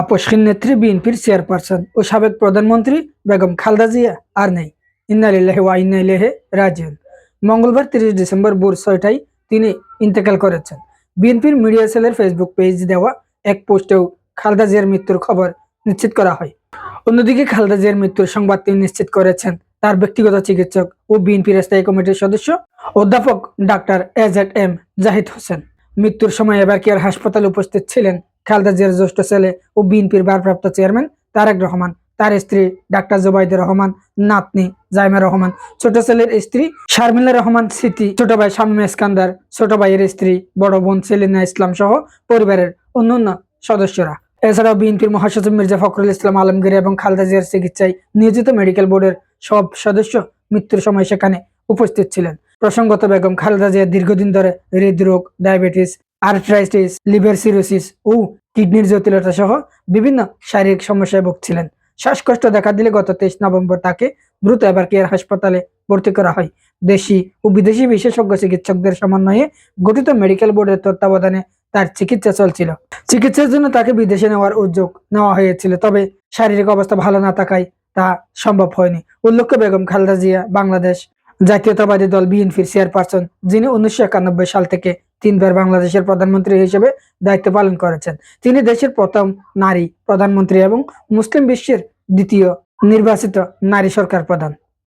আপসহীন নেত্রী বিএনপির চেয়ারপারসন ও সাবেক প্রধানমন্ত্রী বেগম খালদা জিয়া আর নেই। ইন্নালিল্লাহি ওয়া ইন্না ইলাইহি রাজিউন। মঙ্গলবার তিরিশ ডিসেম্বর ভোর ছয়টায় তিনি ইন্তেকাল করেছেন। বিএনপির মিডিয়া সেলের ফেসবুক পেজ দেওয়া এক পোস্টেও খালদা জিয়ার মৃত্যুর খবর নিশ্চিত করা হয়। অন্যদিকে খালদা জিয়ার মৃত্যুর সংবাদ তিনি নিশ্চিত করেছেন। তার ব্যক্তিগত চিকিৎসক ও বিএনপির স্থায়ী কমিটির সদস্য অধ্যাপক doctor A Z M Zahid Hossain. মৃত্যুর সময় এবার কেয়ার হাসপাতালে উপস্থিত ছিলেন খালেদা জিয়ার জ্যেষ্ঠ ছেলে ও বিএনপির ভারপ্রাপ্ত চেয়ারম্যান তারেক রহমান। তার স্ত্রী ডাক্তার জোবাইদুর রহমান, নাতনি জাইমা রহমান। ছোট ছেলের স্ত্রী শারমিলা রহমান স্মৃতি। ছোট ভাই শামীম ইস্কান্দার, ছোট ভাইয়ের স্ত্রী বড় বোন সেলিনা ইসলাম সহ পরিবারের অন্যান্য সদস্যরা। এছাড়াও বিএনপির মহাসচিব মির্জা ফখরুল ইসলাম আলমগীর এবং খালেদা জিয়ার চিকিৎসায় নিয়োজিত মেডিকেল বোর্ডের সব সদস্য মৃত্যুর সময় সেখানে উপস্থিত ছিলেন। প্রসঙ্গত বেগম খালেদা জিয়া দীর্ঘদিন ধরে হৃদরোগ, ডায়াবেটিস আর্থ্রাইটিস লিভার সিরোসিস ও কিডনির জটিলতা সহ বিভিন্ন শারীরিক সমস্যায় ভুগছিলেন। শ্বাসকষ্ট দেখা দিলে গত তেইশ নভেম্বর তাকে দ্রুত এবার কেয়ার হাসপাতালে ভর্তি করা হয়। দেশি ও বিদেশি বিশেষজ্ঞ চিকিৎসকদের সমন্বয়ে গঠিত মেডিকেল বোর্ডের তত্ত্বাবধানে তার চিকিৎসা চলছিল। চিকিৎসার জন্য তাকে বিদেশে নেওয়ার উদ্যোগ নেওয়া হয়েছিল, তবে শারীরিক অবস্থা ভালো না থাকায় তা সম্ভব হয়নি। উল্লেখ্য, বেগম খালদা জিয়া, বাংলাদেশ জাতীয়তাবাদী দল বিএনপির চেয়ারপারসন, যিনি উনিশশো একানব্বই সাল থেকে তিনবার বাংলাদেশের প্রধানমন্ত্রী হিসেবে দায়িত্ব পালন করেছেন। তিনি দেশের প্রথম নারী প্রধানমন্ত্রী এবং মুসলিম বিশ্বের দ্বিতীয় নির্বাচিত নারী সরকার প্রধান।